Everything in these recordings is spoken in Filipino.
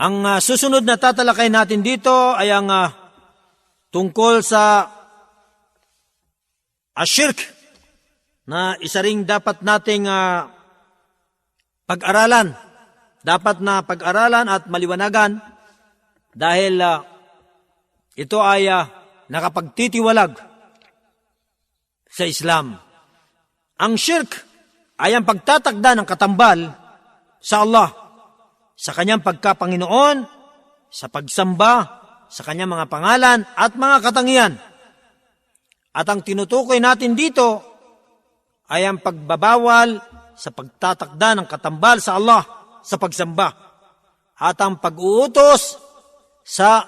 Ang ah, susunod na tatalakay natin dito ay ang ah, tungkol sa ashirk na isa ring dapat nating ah, pag-aralan. Dapat na pag-aralan at maliwanagan dahil ah, ito ay ah, nakapagtitiwalag sa Islam. Ang shirk ay ang pagtatakda ng katambal sa Allah, sa kanyang pagkapanginoon, sa pagsamba, sa kanyang mga pangalan at mga katangian. At ang tinutukoy natin dito ay ang pagbabawal sa pagtatakda ng katambal sa Allah sa pagsamba at ang pag-uutos sa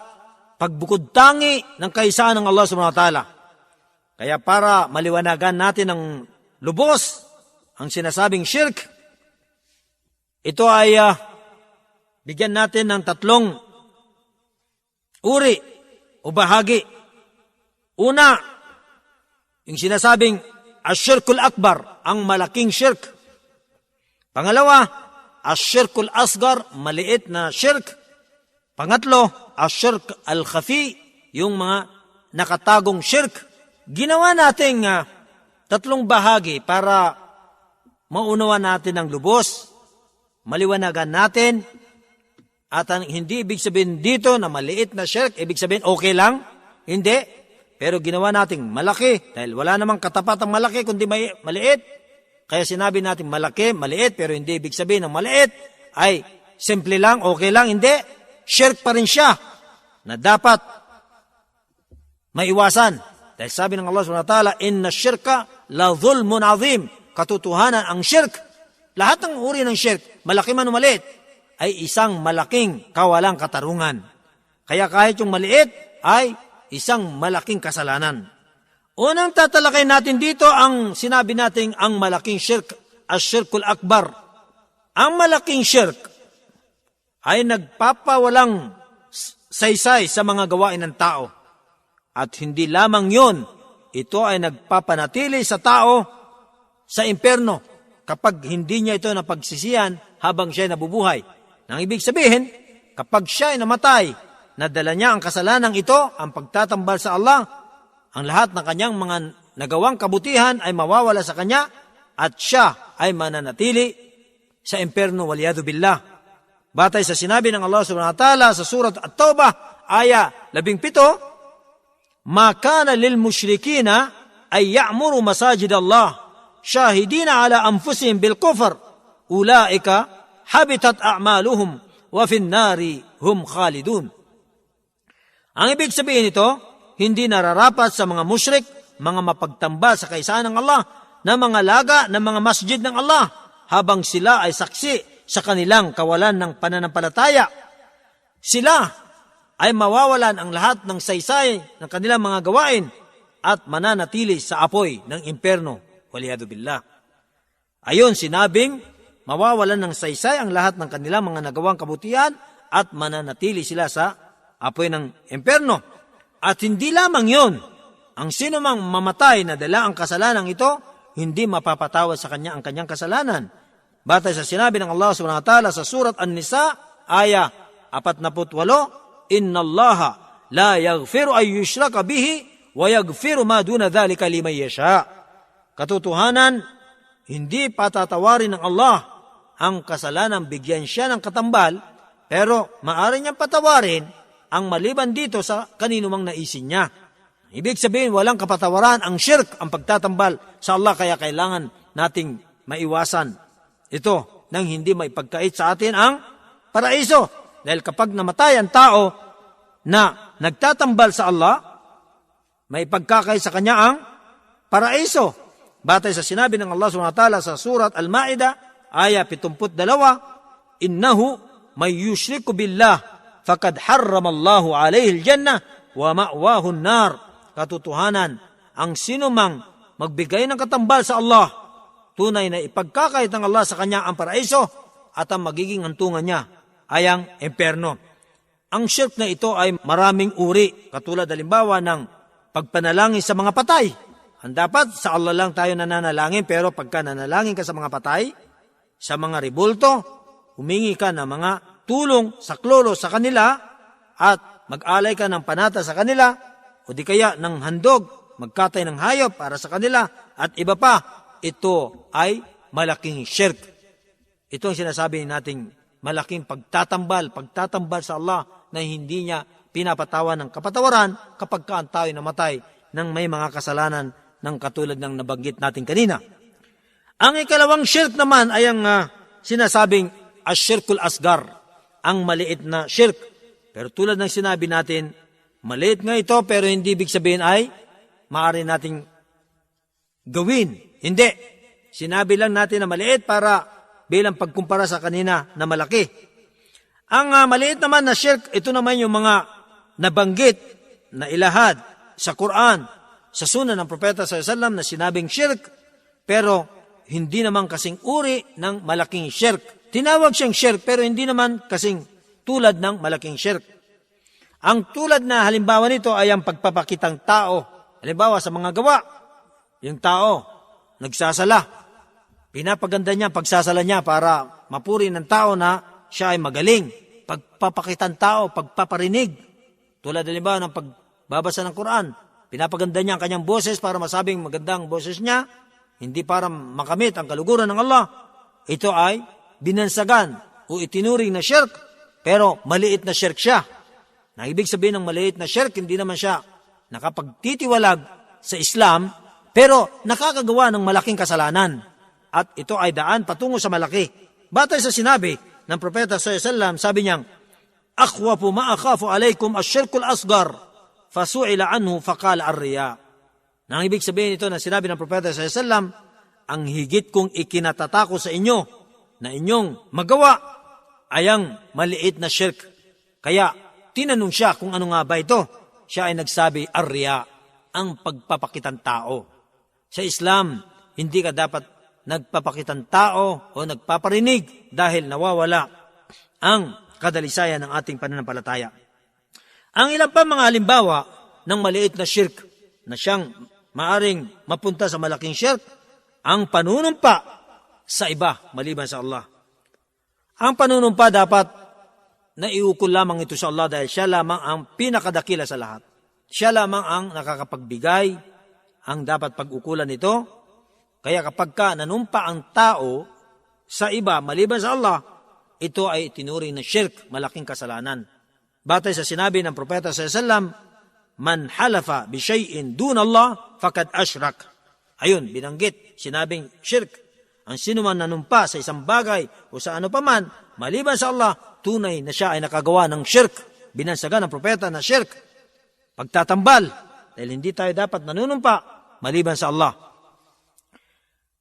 pagbukod tangi ng kaisaan ng Allah subhanahu wa ta'ala. Kaya para maliwanagan natin ng lubos ang sinasabing shirk, ito ay ah, bigyan natin ng tatlong uri o bahagi. Una, yung sinasabing ashirkul akbar, ang malaking shirk. Pangalawa, ashirkul asgar, maliit na shirk. Pangatlo, ashirk al-khafi, yung mga nakatagong shirk. Ginawa natin uh, tatlong bahagi para maunawa natin ang lubos, maliwanagan natin, at ang hindi ibig sabihin dito na maliit na shirk, ibig sabihin okay lang? Hindi. Pero ginawa nating malaki dahil wala namang katapat ang malaki kundi may, maliit. Kaya sinabi natin malaki, maliit, pero hindi ibig sabihin ng maliit ay simple lang, okay lang, hindi. Shirk pa rin siya na dapat maiwasan. Dahil sabi ng Allah subhanahu wa ta'ala, Inna shirka la dhulmun azim. Katotohanan ang shirk. Lahat ng uri ng shirk, malaki man o maliit, ay isang malaking kawalang katarungan. Kaya kahit yung maliit ay isang malaking kasalanan. Unang tatalakay natin dito ang sinabi nating ang malaking shirk, as-shirkul akbar. Ang malaking shirk ay nagpapawalang saysay sa mga gawain ng tao. At hindi lamang yon, ito ay nagpapanatili sa tao sa imperno kapag hindi niya ito napagsisiyan habang siya ay nabubuhay. Nang ibig sabihin, kapag siya ay namatay, nadala niya ang kasalanang ito, ang pagtatambal sa Allah, ang lahat ng kanyang mga nagawang kabutihan ay mawawala sa kanya at siya ay mananatili sa imperno waliyadu billah. Batay sa sinabi ng Allah subhanahu wa ta'ala sa surat At-Tawbah, aya 17, ما كان للمشركين أن يعمروا مساجد الله شاهدين على أنفسهم بالكفر أولئك habitat a'maluhum wa fin nari hum khalidun. Ang ibig sabihin nito, hindi nararapat sa mga musyrik, mga mapagtamba sa kaisaan ng Allah, na mga laga ng mga masjid ng Allah, habang sila ay saksi sa kanilang kawalan ng pananampalataya. Sila ay mawawalan ang lahat ng saysay ng kanilang mga gawain at mananatili sa apoy ng impyerno. Waliyadu billah. Ayon sinabing mawawalan ng saysay ang lahat ng kanilang mga nagawang kabutihan at mananatili sila sa apoy ng imperno. At hindi lamang yon, ang sino mang mamatay na dala ang kasalanan ito, hindi mapapatawad sa kanya ang kanyang kasalanan. Batay sa sinabi ng Allah subhanahu wa ta'ala sa surat An-Nisa, aya 48, Inna Allah la yaghfiru ay yushraka bihi wa yaghfiru ma duna dhalika liman yasha. Katotohanan, hindi patatawarin ng Allah ang kasalanan bigyan siya ng katambal, pero maaari niyang patawarin ang maliban dito sa kanino mang naisin niya. Ibig sabihin, walang kapatawaran ang shirk, ang pagtatambal sa Allah, kaya kailangan nating maiwasan ito nang hindi may pagkait sa atin ang paraiso. Dahil kapag namatay ang tao na nagtatambal sa Allah, may pagkakay sa kanya ang paraiso. Batay sa sinabi ng Allah ta'ala sa surat Al-Ma'idah, aya 72, Innahu may yushriku billah, fakad harram Allahu alayhi al-jannah, wa ma'wahu nar Katotohanan, ang sinumang magbigay ng katambal sa Allah, tunay na ipagkakait ng Allah sa kanya ang paraiso at ang magiging hantungan niya ay ang emperno. Ang shirk na ito ay maraming uri, katulad halimbawa ng pagpanalangin sa mga patay. Ang dapat sa Allah lang tayo nananalangin, pero pagka nanalangin ka sa mga patay, sa mga ribulto, humingi ka ng mga magtulong sa klolo sa kanila at mag-alay ka ng panata sa kanila o di kaya ng handog, magkatay ng hayop para sa kanila at iba pa, ito ay malaking shirk. Ito ang sinasabi nating malaking pagtatambal, pagtatambal sa Allah na hindi niya pinapatawan ng kapatawaran kapag ka ang tao ay namatay ng may mga kasalanan ng katulad ng nabanggit natin kanina. Ang ikalawang shirk naman ay ang ah, sinasabing asyirkul asgar, ang maliit na shirk. Pero tulad ng sinabi natin, maliit nga ito pero hindi ibig sabihin ay maaari nating gawin. Hindi. Sinabi lang natin na maliit para bilang pagkumpara sa kanina na malaki. Ang ah, maliit naman na shirk, ito naman yung mga nabanggit na ilahad sa Quran, sa sunan ng Propeta sa Sallam na sinabing shirk, pero hindi naman kasing uri ng malaking shirk. Tinawag siyang shirk pero hindi naman kasing tulad ng malaking shirk. Ang tulad na halimbawa nito ay ang pagpapakitang tao. Halimbawa sa mga gawa, yung tao nagsasala. Pinapaganda niya pagsasala niya para mapuri ng tao na siya ay magaling. Pagpapakitang tao, pagpaparinig. Tulad halimbawa ng pagbabasa ng Quran. Pinapaganda niya ang kanyang boses para masabing magandang boses niya, hindi para makamit ang kaluguran ng Allah. Ito ay binansagan o itinuring na shirk, pero maliit na shirk siya. Na ibig sabihin ng maliit na shirk, hindi naman siya nakapagtitiwalag sa Islam, pero nakakagawa ng malaking kasalanan. At ito ay daan patungo sa malaki. Batay sa sinabi ng Propeta SAW, sabi niyang, Akhwafu ma'akhafu alaykum asyirkul asgar, fasu'ila anhu faqal ar-riya. Nang ibig sabihin ito na sinabi ng Propeta SAW, ang higit kong ikinatatakot sa inyo na inyong magawa ay ang maliit na shirk. Kaya tinanong siya kung ano nga ba ito. Siya ay nagsabi, arya, ang pagpapakitang tao. Sa Islam, hindi ka dapat nagpapakitang tao o nagpaparinig dahil nawawala ang kadalisayan ng ating pananampalataya. Ang ilang pa mga halimbawa ng maliit na shirk na siyang maaring mapunta sa malaking shirk, ang panunumpa sa iba maliban sa Allah. Ang panunumpa dapat naiukol lamang ito sa Allah dahil siya lamang ang pinakadakila sa lahat. Siya lamang ang nakakapagbigay, ang dapat pag-ukulan nito. Kaya kapag ka nanumpa ang tao sa iba maliban sa Allah, ito ay tinuring na shirk, malaking kasalanan. Batay sa sinabi ng Propeta sa Sallam, Man halafa bi shay'in dun Allah, fakad ashrak. Ayun, binanggit, sinabing shirk. Ang sino man nanumpa sa isang bagay o sa ano paman, maliban sa Allah, tunay na siya ay nakagawa ng shirk. Binansaga ng propeta na shirk. Pagtatambal, dahil hindi tayo dapat nanunumpa, maliban sa Allah.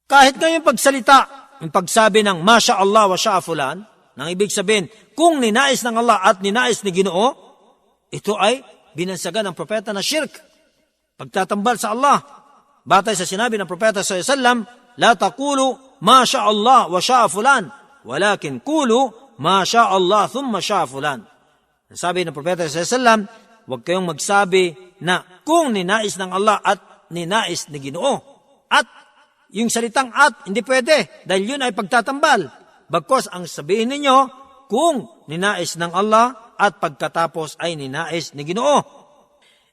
Kahit ngayong pagsalita, yung pagsabi ng Masya Allah wa sya'a fulan, nang ibig sabihin, kung ninais ng Allah at ninais ni Ginoo, ito ay binansaga ng propeta na shirk. Pagtatambal sa Allah. Batay sa sinabi ng propeta sa sallam, La takulu ma sya Allah wa sya fulan, walakin kulu ma sya Allah thumma sya fulan. Sabi ng propeta sa sallam, huwag kayong magsabi na kung ninais ng Allah at ninais ni Ginoo. At yung salitang at, hindi pwede, dahil yun ay pagtatambal. Bagkos ang sabihin ninyo, kung ninais ng Allah at pagkatapos ay ninais ni Ginoo.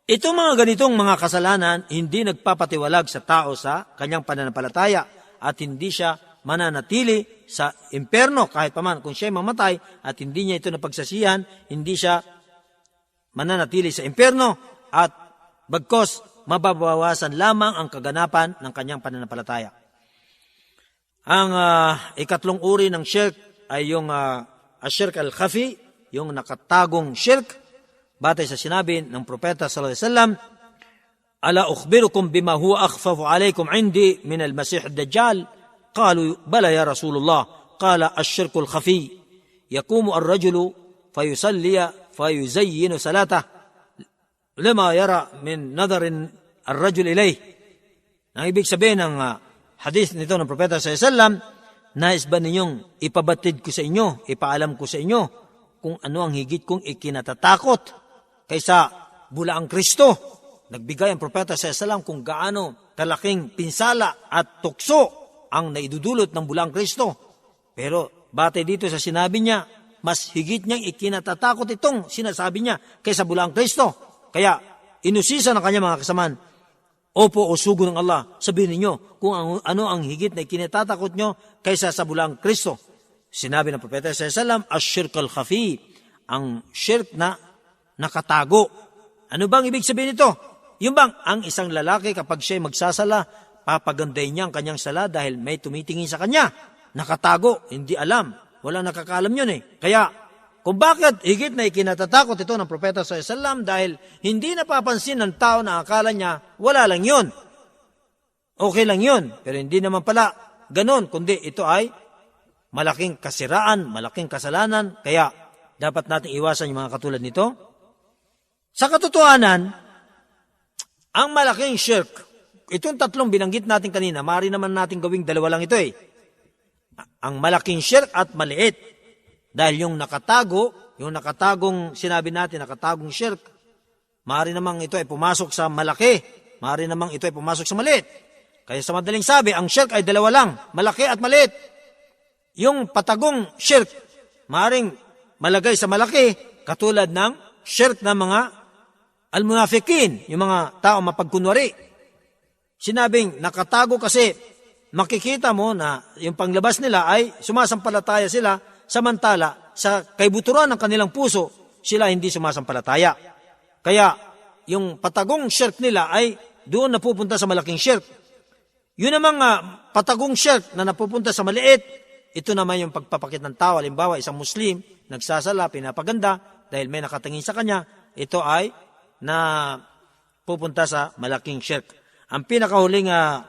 Ito mga ganitong mga kasalanan hindi nagpapatiwalag sa tao sa kanyang pananampalataya at hindi siya mananatili sa imperno kahit paman kung siya mamatay at hindi niya ito napagsasihan, hindi siya mananatili sa imperno at bagkos mababawasan lamang ang kaganapan ng kanyang pananampalataya. Ang uh, ikatlong uri ng shirk ay yung uh, ashirk al-khafi, yung nakatagong shirk, batay sa sinabi ng propeta sallallahu alaihi wasallam, Ala ukhbirukum bima huwa akhfafu alaykum indi min al-masih ad-dajjal? Qalu bala ya Rasulullah. Qala ash-shirku al-khafi. Yakumu ar-rajulu fayusalli fayuzayyinu salatah lima yara min nadarin ar-rajul ilayh. Ang ibig sabihin ng uh, hadith nito ng propeta alaihi wasallam, nais ba ninyong ipabatid ko sa inyo, ipaalam ko sa inyo kung ano ang higit kong ikinatatakot kaysa bulaang Kristo. Nagbigay ang propeta sa salam kung gaano kalaking pinsala at tukso ang naidudulot ng bulaang Kristo. Pero batay dito sa sinabi niya, mas higit niyang ikinatatakot itong sinasabi niya kaysa bulang Kristo. Kaya, inusisa ng kanya mga kasamaan, Opo o sugo ng Allah, sabihin ninyo kung ang, ano ang higit na ikinatatakot nyo kaysa sa bulang Kristo. Sinabi ng Propeta sa Salam, Ash-shirk al-khafi, ang shirk na nakatago. Ano bang ibig sabihin nito? Yung bang ang isang lalaki kapag siya magsasala, papaganday niya ang kanyang sala dahil may tumitingin sa kanya. Nakatago, hindi alam. Walang nakakaalam yun eh. Kaya, kung bakit higit na ikinatatakot ito ng Propeta sa Islam dahil hindi napapansin ng tao na akala niya wala lang yun. Okay lang yun, pero hindi naman pala ganon, kundi ito ay malaking kasiraan, malaking kasalanan, kaya dapat nating iwasan yung mga katulad nito. Sa katotohanan, ang malaking shirk, itong tatlong binanggit natin kanina, maaari naman natin gawing dalawa lang ito eh. Ang malaking shirk at maliit. Dahil yung nakatago, yung nakatagong sinabi natin, nakatagong shirk, maaari namang ito ay pumasok sa malaki, maaari namang ito ay pumasok sa maliit. Kaya sa madaling sabi, ang shirk ay dalawa lang, malaki at maliit. Yung patagong shirk, maaring malagay sa malaki, katulad ng shirk ng mga almunafikin, yung mga tao mapagkunwari. Sinabing nakatago kasi makikita mo na yung panglabas nila ay sumasampalataya sila samantala sa kaibuturan ng kanilang puso sila hindi sumasampalataya. Kaya yung patagong shirk nila ay doon napupunta sa malaking shirk. Yun namang uh, patagong shirk na napupunta sa maliit, ito naman yung pagpapakit ng tao. Halimbawa, isang Muslim, nagsasala, pinapaganda, dahil may nakatingin sa kanya, ito ay na pupunta sa malaking shirk. Ang pinakahuling uh,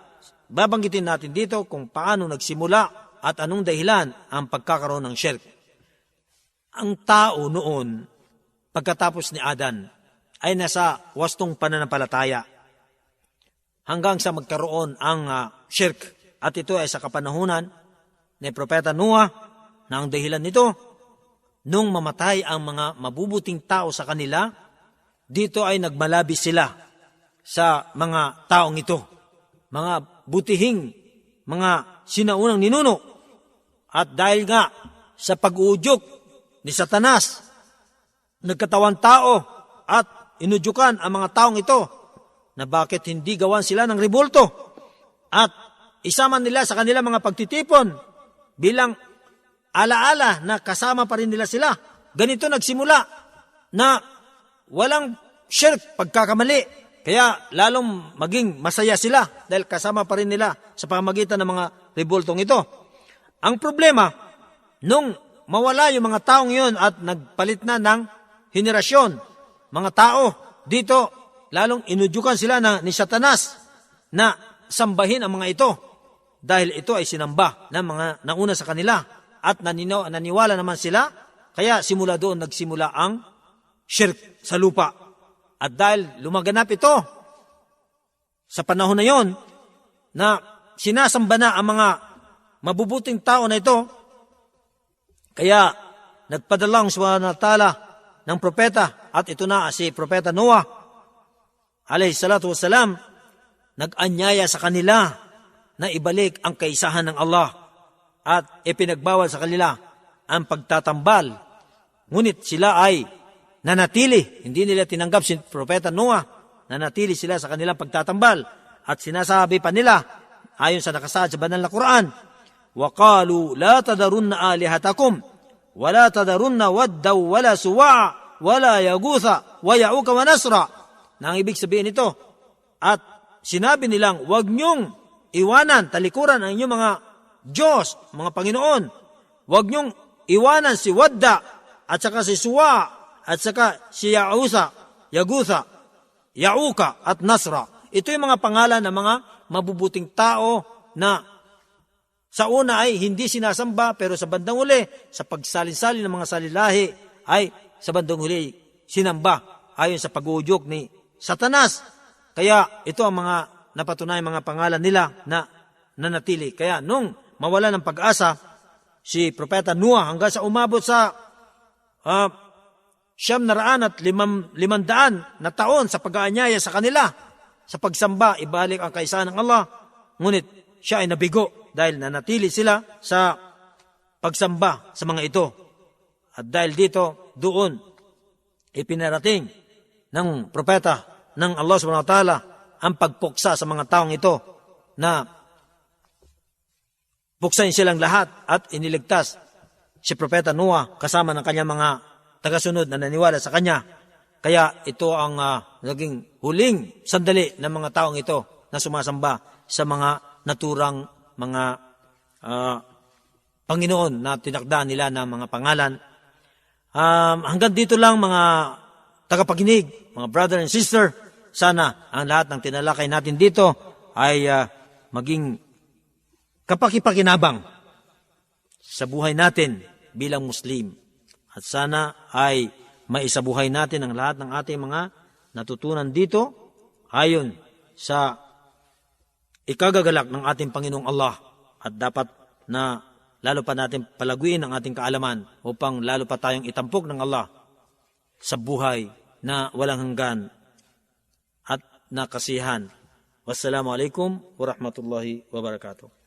babanggitin natin dito kung paano nagsimula at anong dahilan ang pagkakaroon ng shirk. Ang tao noon, pagkatapos ni Adan, ay nasa wastong pananampalataya hanggang sa magkaroon ang uh, shirk. At ito ay sa kapanahunan ni Propeta Noah na ang dahilan nito, nung mamatay ang mga mabubuting tao sa kanila, dito ay nagmalabi sila sa mga taong ito. Mga butihing, mga sinaunang ninuno at dahil nga sa pag-uudyok ni Satanas, nagkatawan tao at inudyukan ang mga taong ito na bakit hindi gawan sila ng ribulto at isama nila sa kanilang mga pagtitipon bilang alaala na kasama pa rin nila sila. Ganito nagsimula na walang shirk pagkakamali. Kaya lalong maging masaya sila dahil kasama pa rin nila sa pamagitan ng mga ribultong ito. Ang problema, nung mawala yung mga taong yun at nagpalit na ng henerasyon, mga tao, dito, lalong inudyukan sila na, ni Satanas na sambahin ang mga ito dahil ito ay sinamba ng mga nauna sa kanila at nanino, naniwala naman sila, kaya simula doon nagsimula ang shirk sa lupa. At dahil lumaganap ito sa panahon na yon na sinasamba na ang mga mabubuting tao na ito. Kaya nagpadala ang subhanahu ta'ala ng propeta at ito na si propeta Noah alayhi salatu wasalam nag-anyaya sa kanila na ibalik ang kaisahan ng Allah at ipinagbawal sa kanila ang pagtatambal. Ngunit sila ay nanatili. Hindi nila tinanggap si Propeta Noah. Nanatili sila sa kanilang pagtatambal. At sinasabi pa nila, ayon sa nakasaad sa banal na Quran, وقالوا لا تذرن آلهتكم ولا تذرن ودا ولا سواع ولا يغوث ويعوك ونسرا na ang ibig sabihin nito at sinabi nilang wag niyong iwanan talikuran ang inyong mga Diyos, mga Panginoon. Wag niyong iwanan si Wadda at saka si Suwa at saka si Yausa, Yagusa, Yauka at Nasra. Ito yung mga pangalan ng mga mabubuting tao na sa una ay hindi sinasamba pero sa bandang huli, sa pagsalin-salin ng mga salilahi ay sa bandang huli sinamba ayon sa pag-uudyok ni Satanas. Kaya ito ang mga napatunay mga pangalan nila na nanatili. Kaya nung mawala ng pag-asa, si Propeta Noah hanggang sa umabot sa uh, siyam na raan at limam, limandaan na taon sa pag-aanyaya sa kanila, sa pagsamba, ibalik ang kaisahan ng Allah. Ngunit siya ay nabigo dahil nanatili sila sa pagsamba sa mga ito. At dahil dito, doon, ipinarating ng propeta ng Allah subhanahu wa ta'ala ang pagpuksa sa mga taong ito na buksain silang lahat at iniligtas si Propeta Noah kasama ng kanyang mga tagasunod na naniwala sa kanya. Kaya ito ang ah, naging huling sandali ng mga taong ito na sumasamba sa mga naturang mga ah, Panginoon na tinakda nila ng mga pangalan. Um, hanggang dito lang mga tagapakinig, mga brother and sister, sana ang lahat ng tinalakay natin dito ay ah, maging kapakipakinabang sa buhay natin bilang Muslim. At sana ay maisabuhay natin ang lahat ng ating mga natutunan dito ayon sa ikagagalak ng ating Panginoong Allah at dapat na lalo pa natin palaguin ang ating kaalaman upang lalo pa tayong itampok ng Allah sa buhay na walang hanggan ناقصيهان. والسلام عليكم ورحمة الله وبركاته.